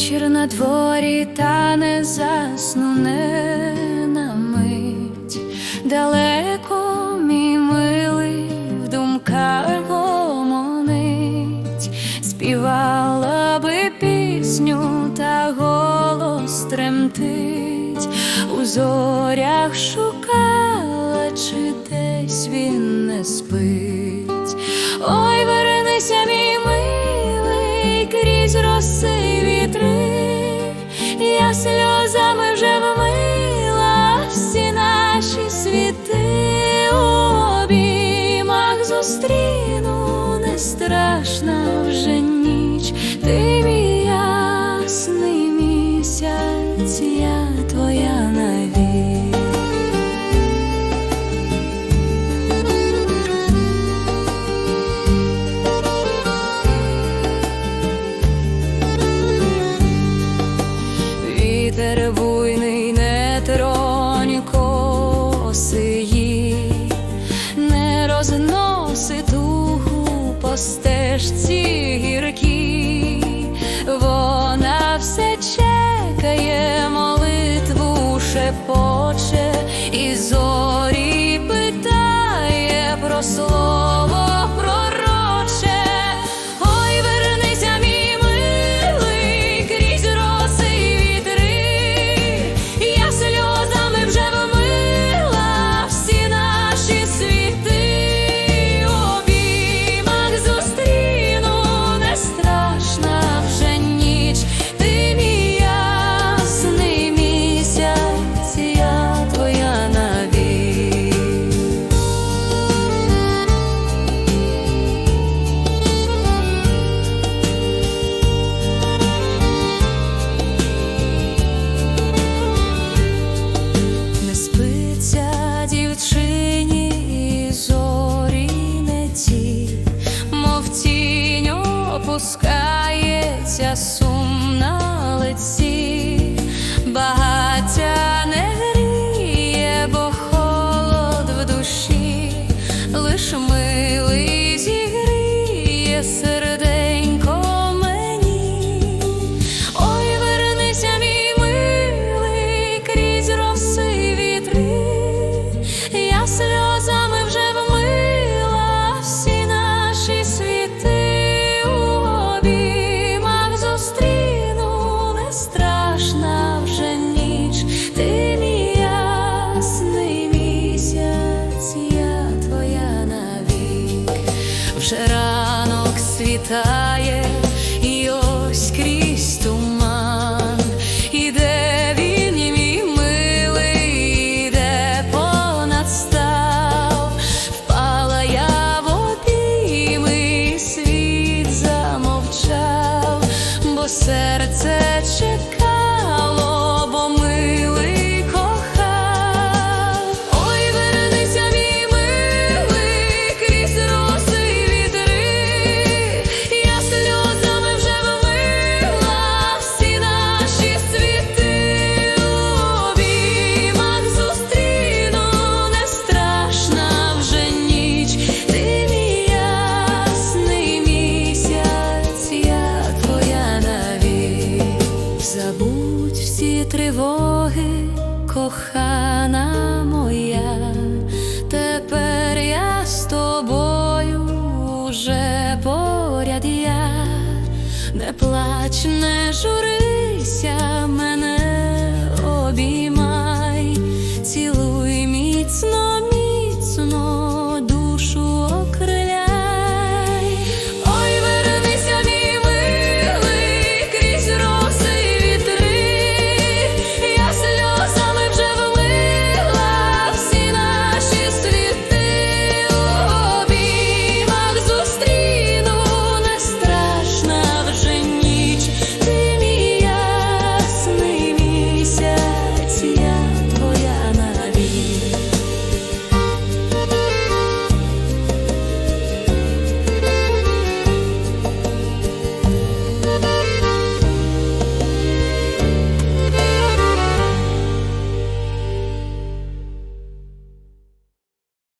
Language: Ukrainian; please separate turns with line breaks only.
Вечір на дворі та не засну не на мить, далеко мій милий в думках гомонить, співала би пісню, та голос тремтить, у зорях шукала, чи десь він не спить. los ojos. опускається сум на лиці. Забудь всі тривоги, кохана моя, тепер я з тобою уже поряд я, не плач, не журися мене.